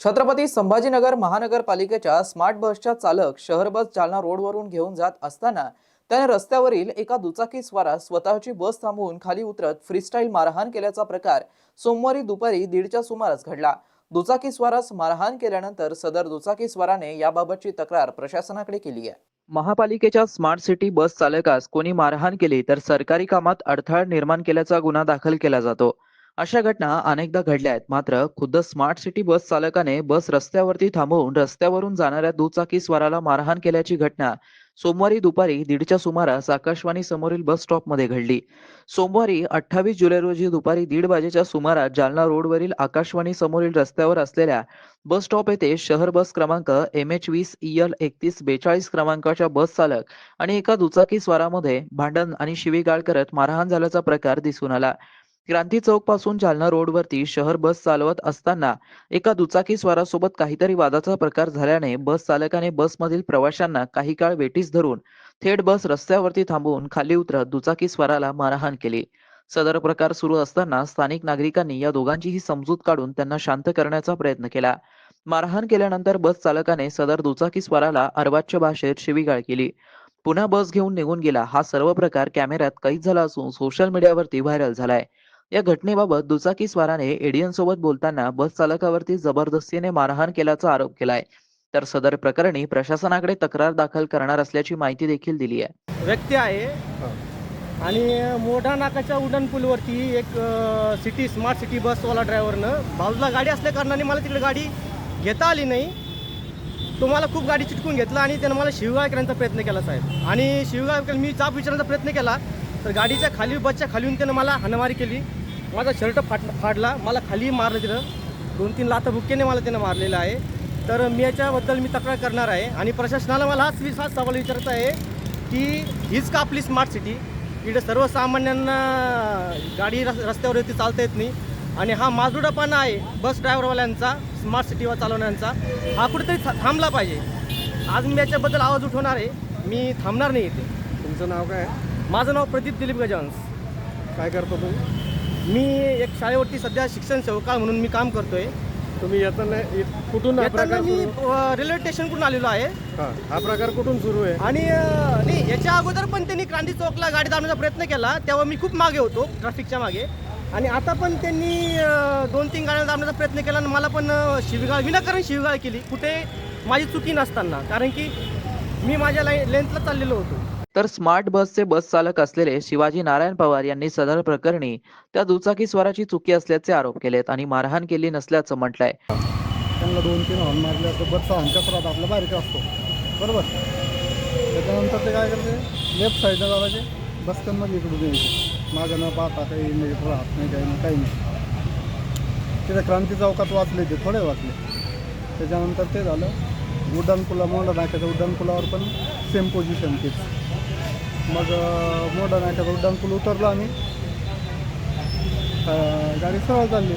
छत्रपती संभाजीनगर महानगरपालिकेच्या स्मार्ट बसच्या चालक शहर बस जालना रोडवरून घेऊन जात असताना त्याने रस्त्यावरील एका दुचाकी स्वारास स्वतःची बस थांबवून खाली उतरत फ्रीस्टाईल मारहाण केल्याचा प्रकार सोमवारी दुपारी दीडच्या सुमारास घडला. दुचाकी स्वारास मारहाण केल्यानंतर सदर दुचाकी स्वाराने याबाबतची तक्रार प्रशासनाकडे केली आहे. महापालिकेच्या स्मार्ट सिटी बस चालकास कोणी मारहाण केली तर सरकारी कामात अडथळा निर्माण केल्याचा गुन्हा दाखल केला जातो. अशा घटना अनेकदा घडल्या आहेत. मात्र खुद्द स्मार्ट सिटी बस चालकाने बस रस्त्यावरती थांबवून रस्त्यावरून जाणाऱ्या दुचाकी स्वाराला मारहाण केल्याची घटना सोमवारी दुपारी दीडच्या सुमारास आकाशवाणी समोरील बस स्टॉपमध्ये घडली. सोमवारी अठ्ठावीस जुलै रोजी दुपारी दीड वाजेच्या सुमारास जालना रोडवरील आकाशवाणी समोरील रस्त्यावर असलेल्या बस स्टॉप येथे शहर बस क्रमांक एम एच वीस एल एकतीस बेचाळीस क्रमांकाच्या बस चालक आणि एका दुचाकी स्वारामध्ये भांडण आणि शिवीगाळ करत मारहाण झाल्याचा प्रकार दिसून आला. क्रांती चौकपासून जालना रोडवरती शहर बस चालवत असताना एका दुचाकी स्वारासोबत काहीतरी वादाचा प्रकार झाल्याने बस चालकाने बसमधील प्रवाशांना काही काळ वेटीस धरून थेट बस रस्त्यावरती थांबवून खाली उतरत दुचाकी स्वाराला मारहाण केली. सदर प्रकार सुरू असताना स्थानिक नागरिकांनी या दोघांचीही समजूत काढून त्यांना शांत करण्याचा प्रयत्न केला. मारहाण केल्यानंतर बस चालकाने सदर दुचाकी स्वाराला अर्वाच्य भाषेत शिवीगाळ केली. पुन्हा बस घेऊन निघून गेला. हा सर्व प्रकार कॅमेऱ्यात कैद झाला असून सोशल मीडियावरती व्हायरल झालाय. या घटनेबाबत दुचाकी स्वाराने सोबत बोलताना बस चालकावरती जबरदस्तीने मारहाण केल्याचा आरोप केलाय. तर सदर प्रकरणी प्रशासनाकडे तक्रार दाखल करणार असल्याची माहिती देखील दिली आहे. व्यक्ती आहे. आणि मोठा नाकाच्या उड्डाण पूलवरती एक सिटी स्मार्ट सिटी बसवाला ड्रायव्हरनं बाजूला गाडी असल्या कारणाने मला तिकडे गाडी घेता आली नाही. तो मला खूप गाडी चिटकून घेतला आणि त्यानं मला शिवगाव करण्याचा प्रयत्न केला साहेब. आणि शिवगाळ मी चाप विचारण्याचा प्रयत्न केला तर गाडीच्या खाली बसच्या खाली येऊन त्यानं मला हाणामारी केली. माझा शर्ट फाट फाडला मला खाली मारलं तिथं. दोन तीन लाथा बुक्केने मला त्यानं मारलेलं आहे. तर मी याच्याबद्दल मी तक्रार करणार आहे. आणि प्रशासनाला मला हाच विश्वास हाच सवाल विचारायचा आहे की हीच का आपली स्मार्ट सिटी? इकडे सर्वसामान्यांना गाडी रस येते चालता येत नाही. आणि हा माजुडापणा आहे बस ड्रायव्हरवाल्यांचा स्मार्ट सिटीवर चालवण्याचा हा कुठेतरी थांबला पाहिजे. आज मी याच्याबद्दल आवाज उठवणार आहे. मी थांबणार नाही इथे. तुमचं नाव काय? आहे? माझं नाव प्रदीप दिलीप गजांस काय करतो तुम्ही? मी एक शाळेवरती सध्या शिक्षण सेवका म्हणून मी काम करतोय. तुम्ही येताना कुठून हा येताना प्रकार मी सुरू? अ, रेल्वे स्टेशनकडून आलेलो आहे. हा हा प्रकार कुठून सुरू आहे? आणि अ, नाही याच्या अगोदर पण त्यांनी क्रांती चौकला गाडी दाबण्याचा प्रयत्न केला. तेव्हा मी खूप मागे होतो ट्रॅफिकच्या मागे. आणि आता पण त्यांनी अ, दोन तीन गाड्या दाबण्याचा प्रयत्न केला आणि मला पण अ, शिवीगाळ विनाकारण शिवीगाळ केली. कुठे माझी चुकी नसताना. कारण की मी माझ्या लाईन लेन्थला चाललेलो होतो. तर स्मार्ट बसचे बस चालक असलेले शिवाजी नारायण पवार यांनी सदर प्रकरणी त्या दुचाकी स्वाराची चुकी असल्याचे आरोप केलेत आणि मारहाण केली नसल्याचं म्हटलंय. त्यांना दोन तीन हॉर्न मारले असतो. बसचा हॉर्नच्या सुरात आपला बारीक असतो. बरोबर? त्याच्यानंतर ते काय करते? लेफ्ट साईडला जायचे. बसकनमध्ये इकडून यायचे मागं न पाहता काही इंडिकेटर राहत नाही काही नाही काही नाही. तिथे क्रांती चौकात वाचले ते थोडे वाचले. त्याच्यानंतर ते झालं. उड्डाणपुला मोंडा नाक्याच्या उड्डाणपुलावर पण सेम पोझिशन तीच. मग मोठा मोंडा नाक्याचा उतरलो आम्ही. गाडी सरळ चालली.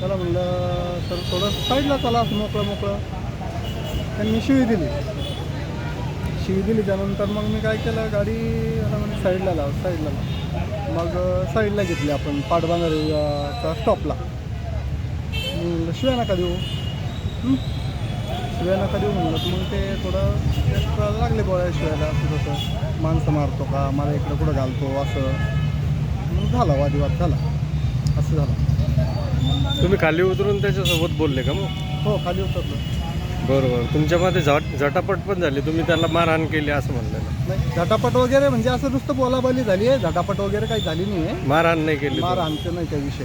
त्याला म्हणलं तर थोडं साईडला चला असं मोकळं मोकळं. त्यांनी शिवी दिली. शिवी दिली त्यानंतर मग मी काय केलं गाडी म्हणजे साईडला लाव साईडला लाव. मग साईडला घेतली आपण पाटबांधारीच्या स्टॉपला म्हणलं शिव्या नका देऊ. शिव्या नका देऊ म्हणलं तर मग ते थोडं एक्स्ट्रा लागले बोळ्या शिवायला. असं तसं. माणसं मारतो का? मला इकडं कुठं घालतो? असं. मग झाला वादिवाद झाला. असं झालं. तुम्ही खाली उतरून त्याच्यासोबत बोलले का मग? हो खाली उतरलो. बरोबर तुमच्यामध्ये झट झटापट पण झाली. तुम्ही त्याला मारहाण केली असं म्हणलेलं नाही झटापट वगैरे म्हणजे असं नुसतं बोलाबाली झाली आहे. झटापट वगैरे काही झाली नाही आहे. मारहाण नाही केली मार आमचं नाही त्या विषय.